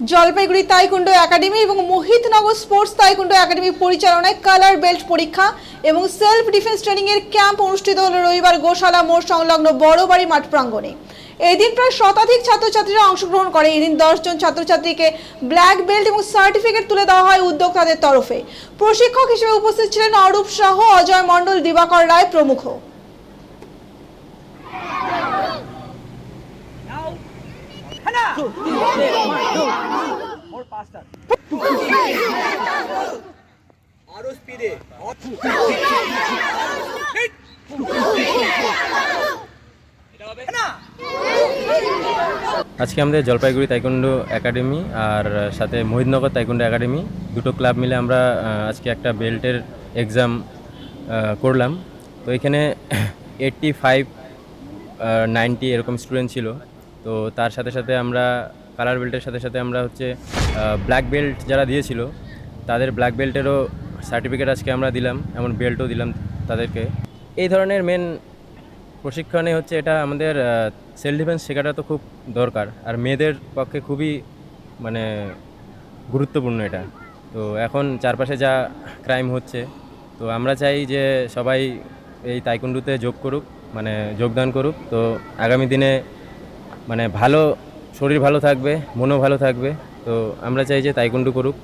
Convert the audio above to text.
Jalpaiguri taekwondo academy এবং Mohitnagar sports taekwondo academy পরিচালনায় colour belt পরীক্ষা এবং সেলফ ডিফেন্স ট্রেনিং এর ক্যাম্প অনুষ্ঠিত হল রবিবার গোশালা মোড় সংলগ্ন বড়বাড়ি মাঠ প্রাঙ্গণে। এদিন প্রায় শতাধিক ছাত্রছাত্রীরা অংশগ্রহণ করে। এদিন দশজন ছাত্রছাত্রীকে ব্ল্যাক বেল্ট এবং সার্টিফিকেট তুলে দেওয়া হয় উদ্যোক্তাদের তরফে। প্রশিক্ষক হিসেবে উপস্থিত ছিলেন অরূপ শাহ অজয় মণ্ডল দিবাকর রায় প্রমুখ। More faster. আরও স্পিডে আজকে আমাদের জলপাইগুড়ি তাইকুন্ডো একাডেমি আর সাথে মহিদনগর তাইকুন্ডো একাডেমি দুটো ক্লাব মিলে আমরা আজকে একটা বেল্টের এক্সাম করলাম। তো এখানে এইট্টি ফাইভ নাইনটি এরকম স্টুডেন্ট ছিল। তো তার সাথে সাথে আমরা কালার বেল্টের সাথে সাথে আমরা হচ্ছে ব্ল্যাক বেল্ট যারা দিয়েছিল, তাদের ব্ল্যাক বেল্টেরও সার্টিফিকেট আজকে আমরা দিলাম, এমন বেল্টও দিলাম তাদেরকে। এই ধরনের মেন প্রশিক্ষণে হচ্ছে এটা আমাদের সেলফ ডিফেন্স শেখাটা তো খুব দরকার, আর মেয়েদের পক্ষে খুবই মানে গুরুত্বপূর্ণ এটা। তো এখন চারপাশে যা ক্রাইম হচ্ছে, তো আমরা চাই যে সবাই এই তাইকুন্ডুতে যোগ করুক মানে যোগদান করুক, তো আগামী দিনে মানে ভালো শরীর ভালো থাকবে মনও ভালো থাকবে। তো আমরা চাই যে তাইকুন্ডু করুক।